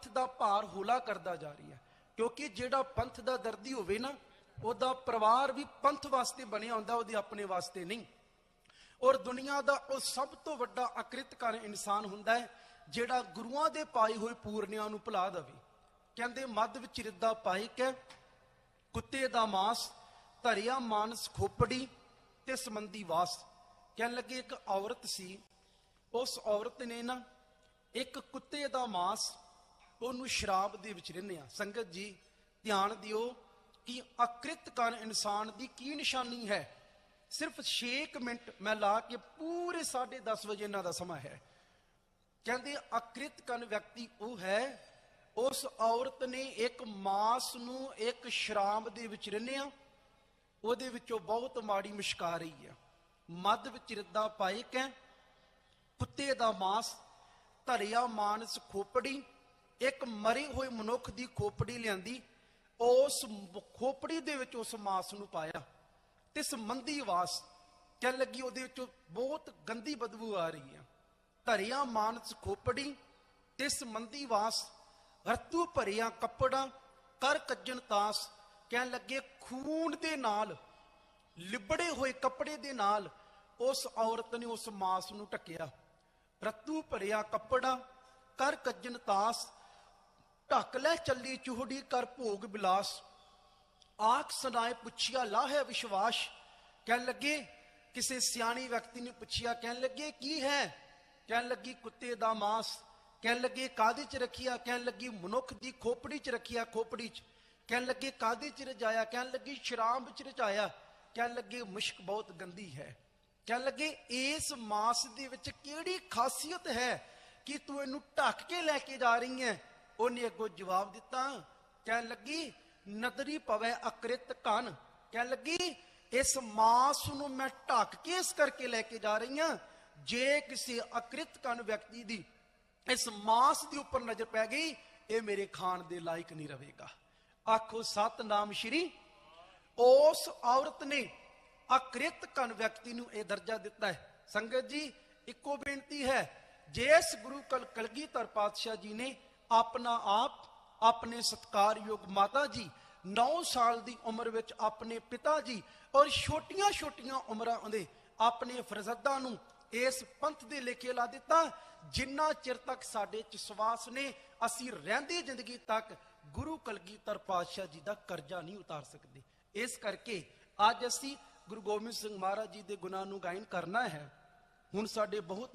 ਪੰਥ ਦਾ ਭਾਰ ਹੌਲਾ ਕਰਦਾ ਜਾ ਰਹੀ ਹੈ। ਕਿਉਂਕਿ ਜਿਹੜਾ ਪੰਥ ਦਾ ਦਰਦੀ ਹੋਵੇ ਨਾ, ਉਹਦਾ ਪਰਿਵਾਰ ਵੀ ਪੰਥ ਵਾਸਤੇ ਬਣਿਆ ਹੁੰਦਾ, ਉਹਦੇ ਆਪਣੇ ਵਾਸਤੇ ਨਹੀਂ। ਔਰ ਦੁਨੀਆ ਦਾ ਉਹ ਸਭ ਤੋਂ ਵੱਡਾ ਅਕ੍ਰਿਤਕਾਰ ਇਨਸਾਨ ਹੁੰਦਾ ਹੈ, ਜਿਹੜਾ ਗੁਰੂਆਂ ਦੇ ਪਾਏ ਹੋਏ ਪੂਰਨਿਆਂ ਨੂੰ ਭੁਲਾ ਦੇਵੇ। ਕਹਿੰਦੇ, ਮੱਧ ਵਿੱਚ ਰਿੱਦਾ ਪਾਇਕ ਹੈ, ਕੁੱਤੇ ਦਾ ਮਾਸ, ਧਰਿਆ ਮਾਨਸ ਖੋਪੜੀ ਤੇ ਸੰਬੰਧੀ ਵਾਸ। ਕਹਿਣ ਲੱਗੇ, ਇੱਕ ਔਰਤ ਸੀ, ਉਸ ਔਰਤ ਨੇ ਨਾ, ਇੱਕ ਕੁੱਤੇ ਦਾ ਮਾਸ ਉਹਨੂੰ ਸ਼ਰਾਬ ਦੇ ਵਿੱਚ ਰਹਿੰਦੇ ਰਿੰਨਿਆ ਸੰਗਤ ਜੀ, ਧਿਆਨ ਦਿਓ ਕਿ ਅਕ੍ਰਿਤਕਾਰ ਇਨਸਾਨ ਦੀ ਕੀ ਨਿਸ਼ਾਨੀ ਹੈ। ਸਿਰਫ 6 ਮਿੰਟ ਮੈਂ ਲਾ ਕੇ ਪੂਰੇ 10:30 ਵਜੇ ਇਹਨਾਂ ਦਾ ਸਮਾਂ ਹੈ। ਕਹਿੰਦੇ ਅਕ੍ਰਿਤਕਨ ਵਿਅਕਤੀ ਉਹ ਹੈ, ਉਸ ਔਰਤ ਨੇ ਇੱਕ ਮਾਸ ਨੂੰ ਇੱਕ ਸ਼ਰਾਬ ਦੇ ਵਿੱਚ ਰਿੰਨਿਆ ਉਹਦੇ ਵਿੱਚੋਂ ਬਹੁਤ ਮਾੜੀ ਮੁਸ਼ਕ ਆ ਰਹੀ ਹੈ। ਮੱਧ ਵਿੱਚ ਰਿੱਦਾ ਪਾਇਕ ਹੈ, ਕੁੱਤੇ ਦਾ ਮਾਸ ਧਰਿਆ ਮਾਨਸ ਖੋਪੜੀ ਇੱਕ ਮਰੇ ਹੋਏ ਮਨੁੱਖ ਦੀ ਖੋਪੜੀ ਲਿਆਂਦੀ, ਉਸ ਖੋਪੜੀ ਦੇ ਵਿੱਚ ਉਸ ਮਾਸ ਨੂੰ ਪਾਇਆ ਤੇ ਸੰਬੰਧੀ ਵਾਸ ਕਹਿਣ ਲੱਗੀ, ਉਹਦੇ ਵਿੱਚ ਬਹੁਤ ਗੰਦੀ ਬਦਬੂ ਆ ਰਹੀ ਹੈ ਧਰਿਆ ਮਾਨਸ ਖੋਪੜੀ ਤੇ ਸੰਬੰਧੀ ਵਾਸ ਰਤੂ ਭਰਿਆ ਕੱਪੜਾ, ਕਰ ਕੱਜਣ ਤਾਸ ਕਹਿਣ ਲੱਗੇ, ਖੂਨ ਦੇ ਨਾਲ, ਲਿਬੜੇ ਹੋਏ ਕੱਪੜੇ ਦੇ ਨਾਲ ਉਸ ਔਰਤ ਨੇ ਉਸ ਮਾਸ ਨੂੰ ਢੱਕਿਆ। ਰਤੂ ਭਰਿਆ ਕੱਪੜਾ, ਕਰ ਕੱਜਣ ਤਾਸ ਢੱਕ ਲੈ ਚੱਲੀ ਚੂਹੜੀ ਕਰ ਭੋਗ ਬਿਲਾਸ। ਆਖ ਸੁਨਾਏ ਪੁੱਛਿਆ, ਲਾਹੇ ਵਿਸ਼ਵਾਸ। ਕਹਿਣ ਲੱਗੇ, ਕਿਸੇ ਸਿਆਣੀ ਵਿਅਕਤੀ ਨੇ ਪੁੱਛਿਆ, ਕਹਿਣ ਲੱਗੇ, ਕੀ ਹੈ? ਕਹਿਣ ਲੱਗੀ, ਕੁੱਤੇ ਦਾ ਮਾਸ। ਕਹਿਣ ਲੱਗੇ ਕਾਦੇ ਚ ਰੱਖਿਆ? ਕਹਿਣ ਲੱਗੀ, ਮਨੁੱਖ ਦੀ ਖੋਪੜੀ ਚ ਰੱਖਿਆ, ਖੋਪੜੀ ਚ। ਕਹਿਣ ਲੱਗੇ ਕਾਦੇ ਚ ਰਜਾਇਆ? ਕਹਿਣ ਲੱਗੀ, ਸ਼ਰਾਬ ਵਿੱਚ ਰਜਾਇਆ। ਕਹਿਣ ਲੱਗੇ, ਮੁਸ਼ਕ ਬਹੁਤ ਗੰਦੀ ਹੈ। ਕਹਿਣ ਲੱਗੇ, ਇਸ ਮਾਸ ਦੇ ਵਿੱਚ ਕਿਹੜੀ ਖਾਸੀਅਤ ਹੈ ਕਿ ਤੂੰ ਇਹਨੂੰ ਢੱਕ ਕੇ ਲੈ ਕੇ ਜਾ ਰਹੀ ਹੈ? ਉਹਨੇ ਅੱਗੋਂ ਜਵਾਬ ਦਿੱਤਾ, ਕਹਿਣ ਲੱਗੀ, ਨਦਰੀ ਪਵੇ ਅਕ੍ਰਿਤ ਕਨ ਕਹਿਣ ਲੱਗੀ, ਇਸ ਮਾਸ ਨੂੰ ਮੈਂ ਢੱਕ ਕੇ ਇਸ ਕਰਕੇ ਲੈ ਕੇ ਜਾ ਰਹੀ ਹਾਂ, ਜੇ ਕਿਸੇ ਅਕ੍ਰਿਤ ਕਨ ਵਿਅਕਤੀ ਦੀ ਇਸ ਮਾਸ ਦੇ ਉੱਪਰ ਨਜ਼ਰ ਪੈ ਗਈ, ਇਹ ਮੇਰੇ ਖਾਣ ਦੇ ਲਾਇਕ ਨਹੀਂ ਰਹੇਗਾ। ਆਖੋ, ਸਤਨਾਮ ਸ਼੍ਰੀ। ਉਸ ਔਰਤ ਨੇ ਅਕ੍ਰਿਤ ਕਨ ਵਿਅਕਤੀ ਨੂੰ ਇਹ ਦਰਜਾ ਦਿੱਤਾ ਹੈ। ਸੰਗਤ ਜੀ, ਇੱਕੋ ਬੇਨਤੀ ਹੈ ਜਿਸ ਗੁਰੂ ਕਲ ਕਲਗੀਧਰ ਪਾਤਸ਼ਾਹ ਜੀ ਨੇ ਆਪਣਾ ਆਪ, ਆਪਣੇ ਸਤਕਾਰਯੋਗ ਮਾਤਾ ਜੀ 9 ਸਾਲ ਦੀ ਉਮਰ ਵਿੱਚ ਆਪਣੇ ਪਿਤਾ ਜੀ ਔਰ ਛੋਟੀਆਂ-ਛੋਟੀਆਂ ਉਮਰਾਂ ਦੇ ਆਪਣੇ ਫਰਜ਼ਦਾਂ ਨੂੰ ਇਸ ਪੰਥ ਦੇ ਲੇਖੇ ਲਾ ਦਿੱਤਾ, ਜਿੰਨਾ ਚਿਰ ਤੱਕ ਸਾਡੇ ਚ ਸਵਾਸ ਨੇ, ਅਸੀਂ ਰਹਿੰਦੀ ਜ਼ਿੰਦਗੀ ਤੱਕ ਗੁਰੂ ਕਲਗੀਧਰ ਪਾਤਸ਼ਾਹ ਜੀ ਦਾ ਕਰਜ਼ਾ ਨਹੀਂ ਉਤਾਰ ਸਕਦੇ। ਇਸ ਕਰਕੇ ਅੱਜ ਅਸੀਂ ਗੁਰੂ ਗੋਬਿੰਦ ਸਿੰਘ ਮਹਾਰਾਜ ਜੀ ਦੇ ਗੁਣਾਂ ਨੂੰ ਗਾਇਨ ਕਰਨਾ ਹੈ। ਹੁਣ ਸਾਡੇ ਬਹੁਤ